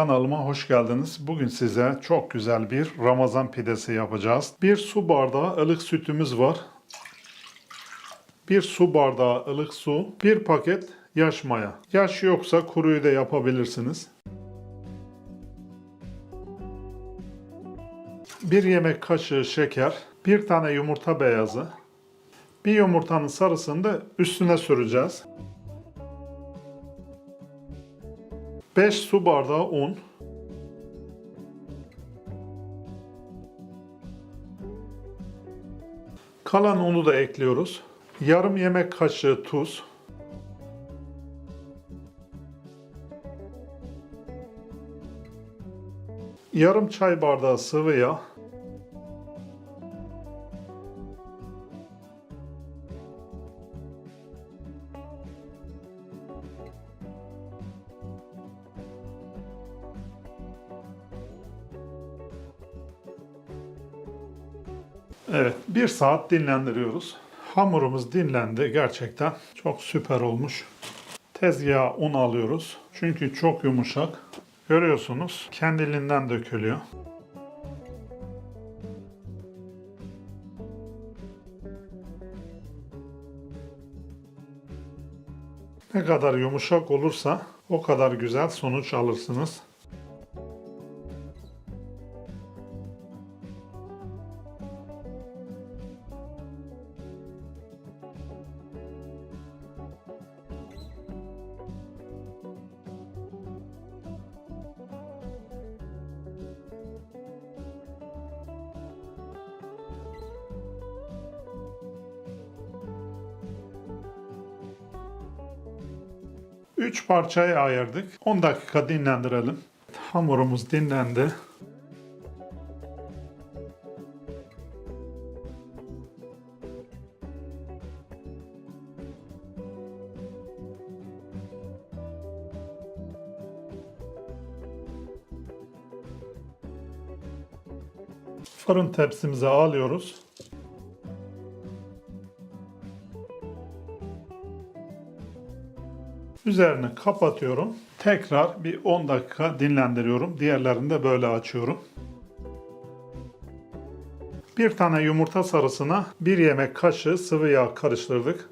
Kanalıma hoş geldiniz. Bugün size çok güzel bir Ramazan pidesi yapacağız. Bir su bardağı ılık sütümüz var. Bir su bardağı ılık su, bir paket yaş maya. Yaş yoksa kuruyu da yapabilirsiniz. Bir yemek kaşığı şeker, bir tane yumurta beyazı, bir yumurtanın sarısını da üstüne süreceğiz. 5 su bardağı un. Kalan unu da ekliyoruz. Yarım yemek kaşığı tuz. Yarım çay bardağı sıvı yağ. Evet, bir saat dinlendiriyoruz. Hamurumuz dinlendi gerçekten. Çok süper olmuş. Tezgaha un alıyoruz. Çünkü çok yumuşak. Görüyorsunuz kendiliğinden dökülüyor. Ne kadar yumuşak olursa o kadar güzel sonuç alırsınız. Üç parçaya ayırdık. 10 dakika dinlendirelim. Hamurumuz dinlendi. Fırın tepsimize alıyoruz. Üzerini kapatıyorum. Tekrar bir 10 dakika dinlendiriyorum. Diğerlerini de böyle açıyorum. Bir tane yumurta sarısına bir yemek kaşığı sıvı yağ karıştırdık.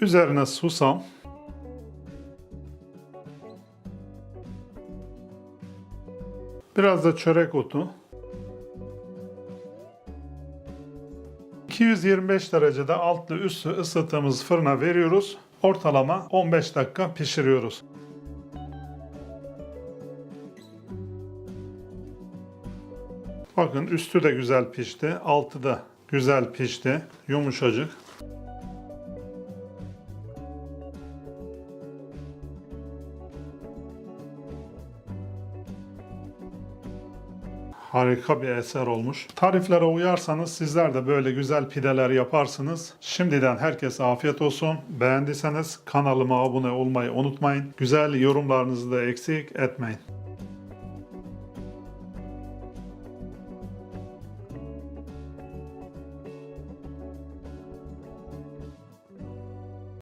Üzerine susam. Biraz da çörek otu. 225 derecede altlı üstü ısıttığımız fırına veriyoruz. Ortalama 15 dakika pişiriyoruz. Bakın üstü de güzel pişti, altı da güzel pişti, yumuşacık. Harika bir eser olmuş. Tariflere uyarsanız sizler de böyle güzel pideler yaparsınız. Şimdiden herkese afiyet olsun. Beğendiyseniz kanalıma abone olmayı unutmayın. Güzel yorumlarınızı da eksik etmeyin.